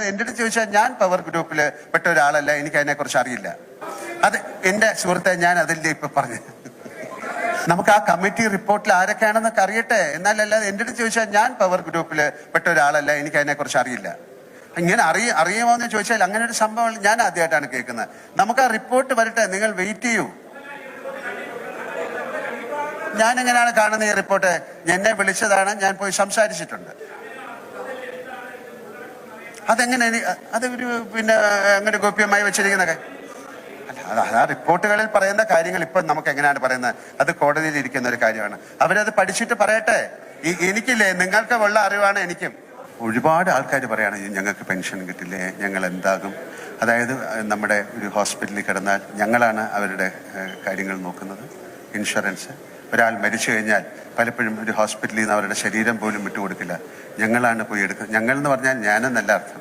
അല്ലാതെ എന്റെ അടുത്ത് ചോദിച്ചാൽ ഞാൻ പവർ ഗ്രൂപ്പിൽ പെട്ട ഒരാളല്ല എനിക്ക് അതിനെക്കുറിച്ച് അറിയില്ല. അത് എന്റെ സുഹൃത്തെ ഞാൻ അതിന്റെ ഇപ്പൊ പറഞ്ഞു? നമുക്ക് ആ കമ്മിറ്റി റിപ്പോർട്ടിൽ ആരൊക്കെയാണെന്നൊക്കെ അറിയട്ടെ. എന്നാലല്ലാതെ എന്റെ അടുത്ത് ചോദിച്ചാൽ ഞാൻ പവർ ഗ്രൂപ്പിൽ പെട്ട ഒരാളല്ല എനിക്ക് അതിനെക്കുറിച്ച് അറിയില്ല. ഇങ്ങനെ അറിയ അറിയുമോ എന്ന് ചോദിച്ചാൽ അങ്ങനെ ഒരു സംഭവം ഞാൻ ആദ്യമായിട്ടാണ് കേൾക്കുന്നത്. നമുക്ക് ആ റിപ്പോർട്ട് വരട്ടെ നിങ്ങൾ വെയിറ്റ് ചെയ്യൂ. ഞാൻ എങ്ങനെയാണ് കാണുന്ന ഈ റിപ്പോർട്ട് എന്നെ വിളിച്ചതാണ് ഞാൻ പോയി സംസാരിച്ചിട്ടുണ്ട്. അതെങ്ങനെ ഇനി- അത് ഒരു പിന്നെ അങ്ങനെ ഗോപ്യമായി വെച്ചിരിക്കുന്നൊക്കെ അല്ല, ആ റിപ്പോർട്ടുകളിൽ പറയുന്ന കാര്യങ്ങൾ ഇപ്പം നമുക്ക് എങ്ങനെയാണ് പറയുന്നത്? അത് കോടതിയിൽ ഇരിക്കുന്ന ഒരു കാര്യമാണ്. അവരത് പഠിച്ചിട്ട് പറയട്ടെ. എനിക്കില്ലേ നിങ്ങൾക്ക് ഉള്ള അറിവാണ് എനിക്കും. ഒരുപാട് ആൾക്കാർ പറയാണ് ഞങ്ങൾക്ക് പെൻഷൻ കിട്ടില്ലേ? ഞങ്ങൾ എന്താകും? അതായത് നമ്മുടെ ഒരു ഹോസ്പിറ്റലിൽ കിടന്നാൽ ഞങ്ങളാണ് അവരുടെ കാര്യങ്ങൾ നോക്കുന്നത്. ഇൻഷുറൻസ്. ഒരാൾ മരിച്ചു കഴിഞ്ഞാൽ പലപ്പോഴും ഒരു ഹോസ്പിറ്റലിൽ നിന്ന് അവരുടെ ശരീരം പോലും വിട്ടുകൊടുക്കില്ല. ഞങ്ങളാണ് പോയി എടുക്കുന്നത് ഞങ്ങൾ എന്ന് പറഞ്ഞാൽ ഞാനെന്നല്ല അർത്ഥം.